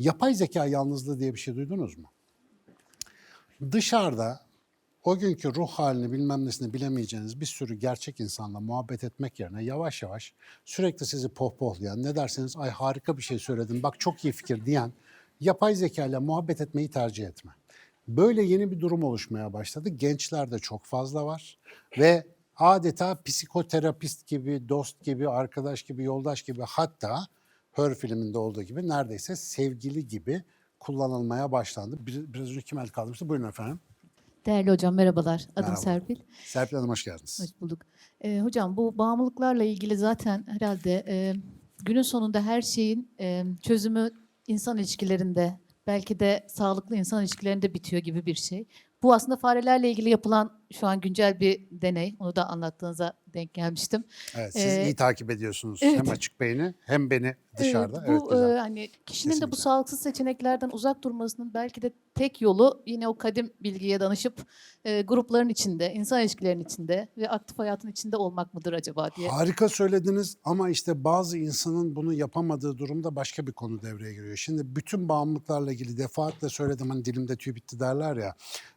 Yapay zeka yalnızlığı diye bir şey duydunuz mu? Dışarıda o günkü ruh halini bilmem nesini bilemeyeceğiniz bir sürü gerçek insanla muhabbet etmek yerine yavaş yavaş sürekli sizi pohpohlayan, ne derseniz ay harika bir şey söyledin, bak çok iyi fikir diyen yapay zeka ile muhabbet etmeyi tercih etme. Böyle yeni bir durum oluşmaya başladı. Gençlerde çok fazla var ve adeta psikoterapist gibi, dost gibi, arkadaş gibi, yoldaş gibi hatta Her filminde olduğu gibi neredeyse sevgili gibi kullanılmaya başlandı. Bir, biraz önce kim el kaldırmıştı? Buyurun efendim. Değerli hocam merhabalar. Adım Merhaba. Serpil. Serpil Hanım hoş geldiniz. Hoş bulduk. Ee, hocam bu bağımlılıklarla ilgili zaten herhalde e, günün sonunda her şeyin e, çözümü insan ilişkilerinde, belki de sağlıklı insan ilişkilerinde bitiyor gibi bir şey. Bu aslında farelerle ilgili yapılan şu an güncel bir deney. Onu da anlattığınıza denk gelmiştim. Evet, siz Ee, iyi takip ediyorsunuz. evet. Hem açık beyni hem beni dışarıda. Evet, Evet, bu güzel. e, hani kişinin de bu Kesinlikle. sağlıksız seçeneklerden uzak durmasının belki de tek yolu yine o kadim bilgiye danışıp e, grupların içinde, insan ilişkilerinin içinde ve aktif hayatın içinde olmak mıdır acaba diye. Harika söylediniz ama işte bazı insanın bunu yapamadığı durumda başka bir konu devreye giriyor. Şimdi bütün bağımlılıklarla ilgili defaatle söyledim hani dilimde tüy bitti derler ya.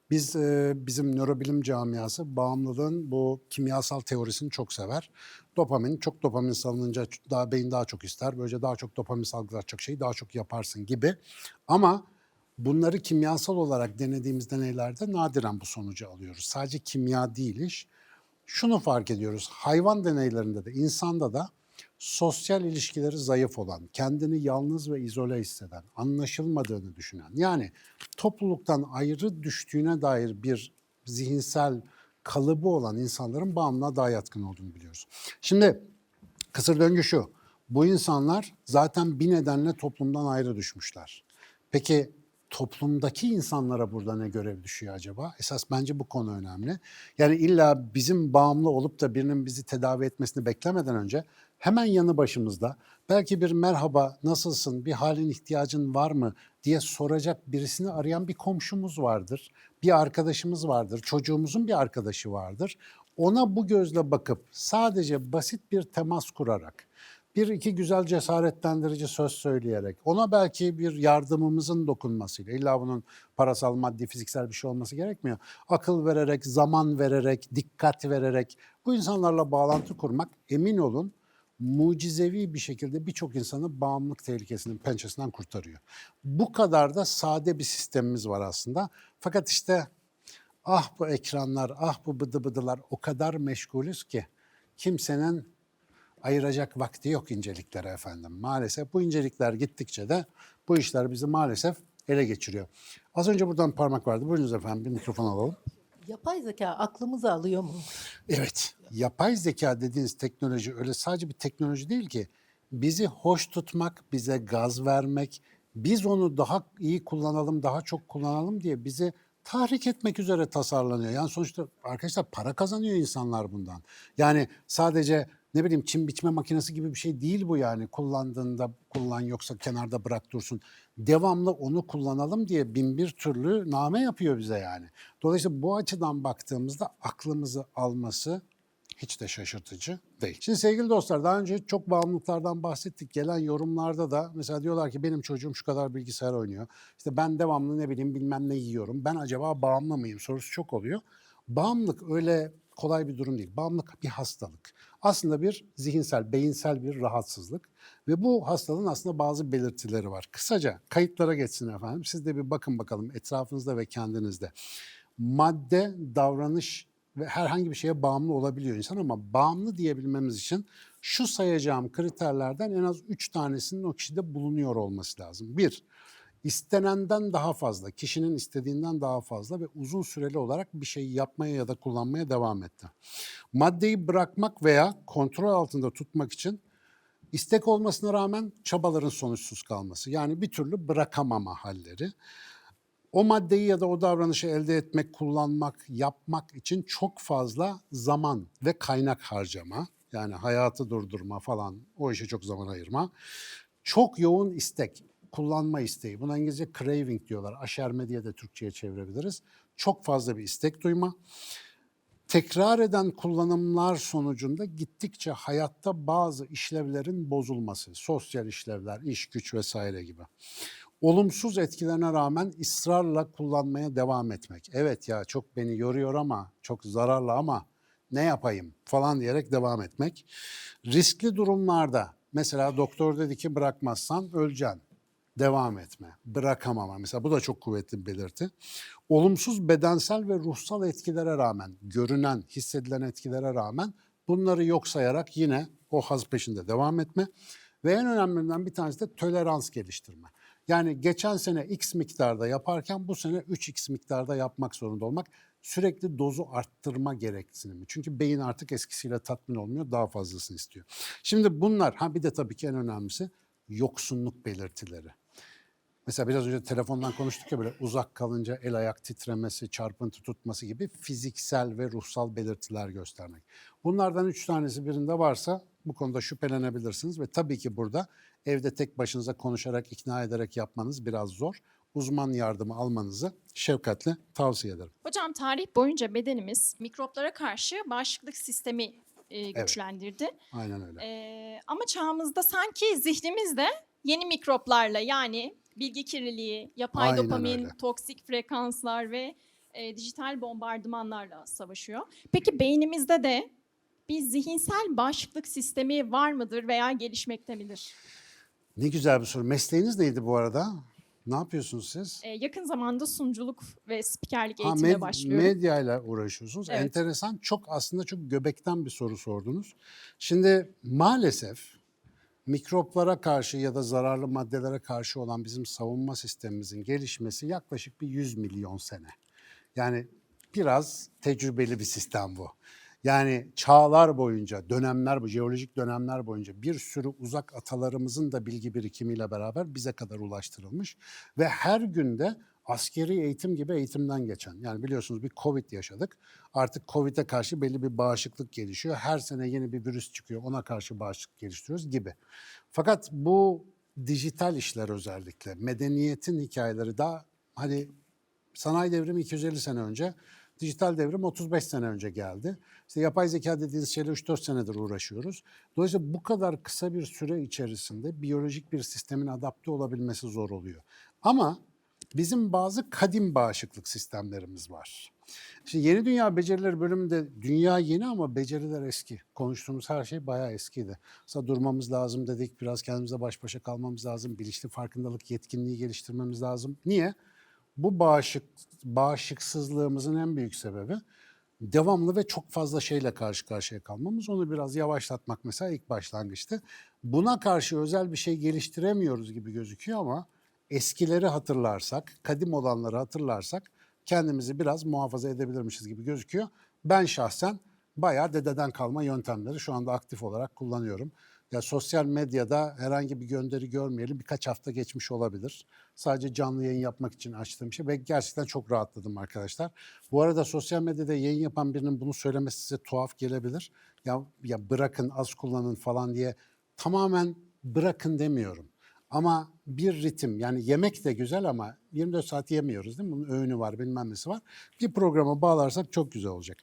Biz e, bizim nörobilim camiası bağımlılığın bu kimyasal teorisini çok sever. Dopamin, çok dopamin salınınca daha beyin daha çok ister. Böylece daha çok dopamin salgılatacak şeyi daha çok yaparsın gibi. Ama bunları kimyasal olarak denediğimiz deneylerde nadiren bu sonucu alıyoruz. Sadece kimya değil iş. Şunu fark ediyoruz. Hayvan deneylerinde de insanda da sosyal ilişkileri zayıf olan, kendini yalnız ve izole hisseden, anlaşılmadığını düşünen, yani topluluktan ayrı düştüğüne dair bir zihinsel kalıbı olan insanların bağımlılığa daha yatkın olduğunu biliyoruz. Şimdi kısır döngü şu. Bu insanlar zaten bir nedenle toplumdan ayrı düşmüşler. Peki toplumdaki insanlara burada ne görev düşüyor acaba? Esas bence bu konu önemli. Yani illa bizim bağımlı olup da birinin bizi tedavi etmesini beklemeden önce hemen yanı başımızda belki bir merhaba nasılsın bir halin ihtiyacın var mı diye soracak birisini arayan bir komşumuz vardır. Bir arkadaşımız vardır. Çocuğumuzun bir arkadaşı vardır. Ona bu gözle bakıp sadece basit bir temas kurarak bir iki güzel cesaretlendirici söz söyleyerek, ona belki bir yardımımızın dokunmasıyla, illa bunun parasal, maddi, fiziksel bir şey olması gerekmiyor. Akıl vererek, zaman vererek, dikkat vererek bu insanlarla bağlantı kurmak emin olun mucizevi bir şekilde birçok insanı bağımlılık tehlikesinin pençesinden kurtarıyor. Bu kadar da sade bir sistemimiz var aslında. Fakat işte ah bu ekranlar, ah bu bıdı bıdılar o kadar meşgulüz ki kimsenin ayıracak vakti yok inceliklere efendim. Maalesef bu incelikler gittikçe de bu işler bizi maalesef ele geçiriyor. Az önce buradan parmak vardı. Buyurunuz efendim bir mikrofon alalım. Yapay zeka aklımızı alıyor mu? Evet, yapay zeka dediğiniz teknoloji öyle sadece bir teknoloji değil ki. Bizi hoş tutmak, bize gaz vermek, biz onu daha iyi kullanalım, daha çok kullanalım diye bizi tahrik etmek üzere tasarlanıyor. Yani sonuçta arkadaşlar para kazanıyor insanlar bundan. Yani sadece ne bileyim çim biçme makinesi gibi bir şey değil bu yani. Kullandığında kullan yoksa kenarda bırak dursun. Devamlı onu kullanalım diye bin bir türlü name yapıyor bize yani. Dolayısıyla bu açıdan baktığımızda aklımızı alması hiç de şaşırtıcı değil. Şimdi sevgili dostlar daha önce çok bağımlılıklardan bahsettik. Gelen yorumlarda da mesela diyorlar ki benim çocuğum şu kadar bilgisayar oynuyor. İşte ben devamlı ne bileyim bilmem ne yiyorum. Ben acaba bağımlı mıyım sorusu çok oluyor. Bağımlılık öyle kolay bir durum değil. Bağımlılık bir hastalık. Aslında bir zihinsel, beyinsel bir rahatsızlık. Ve bu hastalığın aslında bazı belirtileri var. Kısaca kayıtlara geçsin efendim. Siz de bir bakın bakalım etrafınızda ve kendinizde. Madde, davranış ve herhangi bir şeye bağımlı olabiliyor insan ama bağımlı diyebilmemiz için şu sayacağım kriterlerden en az üç tanesinin o kişide bulunuyor olması lazım. Bir, istenenden daha fazla, kişinin istediğinden daha fazla ve uzun süreli olarak bir şeyi yapmaya ya da kullanmaya devam etti. Maddeyi bırakmak veya kontrol altında tutmak için istek olmasına rağmen çabaların sonuçsuz kalması. Yani bir türlü bırakamama halleri. O maddeyi ya da o davranışı elde etmek, kullanmak, yapmak için çok fazla zaman ve kaynak harcama. Yani hayatı durdurma falan o işe çok zaman ayırma. Çok yoğun istek, kullanma isteği. Buna İngilizce craving diyorlar. Aşerme diye de Türkçe'ye çevirebiliriz. Çok fazla bir istek duyma. Tekrar eden kullanımlar sonucunda gittikçe hayatta bazı işlevlerin bozulması. Sosyal işlevler, iş, güç vesaire gibi. Olumsuz etkilerine rağmen ısrarla kullanmaya devam etmek. Evet ya çok beni yoruyor ama çok zararlı ama ne yapayım falan diyerek devam etmek. Riskli durumlarda mesela doktor dedi ki bırakmazsan öleceksin. Devam etme. Bırakamama. Mesela bu da çok kuvvetli bir belirti. Olumsuz bedensel ve ruhsal etkilere rağmen, görünen, hissedilen etkilere rağmen bunları yok sayarak yine o haz peşinde devam etme. Ve en önemlilerinden bir tanesi de tolerans geliştirme. Yani geçen sene X miktarda yaparken bu sene 3X miktarda yapmak zorunda olmak. Sürekli dozu arttırma gereksinimi. Çünkü beyin artık eskisiyle tatmin olmuyor, daha fazlasını istiyor. Şimdi bunlar, ha bir de tabii ki en önemlisi yoksunluk belirtileri. Mesela biraz önce telefondan konuştuk ya böyle uzak kalınca el ayak titremesi, çarpıntı tutması gibi fiziksel ve ruhsal belirtiler göstermek. Bunlardan üç tanesi birinde varsa bu konuda şüphelenebilirsiniz ve tabii ki burada evde tek başınıza konuşarak, ikna ederek yapmanız biraz zor. Uzman yardımı almanızı şefkatle tavsiye ederim. Hocam tarih boyunca bedenimiz mikroplara karşı bağışıklık sistemi e, güçlendirdi. Aynen öyle. E, ama çağımızda sanki zihnimiz de yeni mikroplarla yani bilgi kirliliği, yapay Aynen dopamin, öyle. toksik frekanslar ve e, dijital bombardımanlarla savaşıyor. Peki beynimizde de bir zihinsel bağışıklık sistemi var mıdır veya gelişmekte midir? Ne güzel bir soru. Mesleğiniz neydi bu arada? Ne yapıyorsunuz siz? E, yakın zamanda sunuculuk ve spikerlik Ha, eğitimine med- başlıyorum. medyayla uğraşıyorsunuz. Evet. Enteresan, çok aslında çok göbekten bir soru sordunuz. Şimdi maalesef mikroplara karşı ya da zararlı maddelere karşı olan bizim savunma sistemimizin gelişmesi yaklaşık bir 100 milyon sene. Yani biraz tecrübeli bir sistem bu. Yani çağlar boyunca, dönemler bu jeolojik dönemler boyunca bir sürü uzak atalarımızın da bilgi birikimiyle beraber bize kadar ulaştırılmış ve her günde askeri eğitim gibi eğitimden geçen. Yani biliyorsunuz bir Covid yaşadık. Artık Covid'e karşı belli bir bağışıklık gelişiyor. Her sene yeni bir virüs çıkıyor. Ona karşı bağışıklık geliştiriyoruz gibi. Fakat bu dijital işler özellikle medeniyetin hikayeleri daha hani sanayi devrimi 250 sene önce, dijital devrim 35 sene önce geldi. İşte yapay zeka dediğiniz şeyle 3-4 senedir uğraşıyoruz. Dolayısıyla bu kadar kısa bir süre içerisinde biyolojik bir sistemin adapte olabilmesi zor oluyor. Ama bizim bazı kadim bağışıklık sistemlerimiz var. Şimdi Yeni Dünya Becerileri bölümünde dünya yeni ama beceriler eski. Konuştuğumuz her şey bayağı eskiydi. Mesela durmamız lazım dedik, biraz kendimizle baş başa kalmamız lazım, bilinçli farkındalık yetkinliği geliştirmemiz lazım. Niye? Bu bağışık, bağışıksızlığımızın en büyük sebebi devamlı ve çok fazla şeyle karşı karşıya kalmamız. Onu biraz yavaşlatmak mesela ilk başlangıçta. Buna karşı özel bir şey geliştiremiyoruz gibi gözüküyor ama eskileri hatırlarsak, kadim olanları hatırlarsak kendimizi biraz muhafaza edebilirmişiz gibi gözüküyor. Ben şahsen bayağı dededen kalma yöntemleri şu anda aktif olarak kullanıyorum. Ya sosyal medyada herhangi bir gönderi görmeyeli birkaç hafta geçmiş olabilir. Sadece canlı yayın yapmak için açtığım şey ve gerçekten çok rahatladım arkadaşlar. Bu arada sosyal medyada yayın yapan birinin bunu söylemesi size tuhaf gelebilir. Ya, ya bırakın az kullanın falan diye tamamen bırakın demiyorum. Ama bir ritim yani yemek de güzel ama 24 saat yemiyoruz değil mi? Bunun öğünü var bilmem nesi var. Bir programa bağlarsak çok güzel olacak.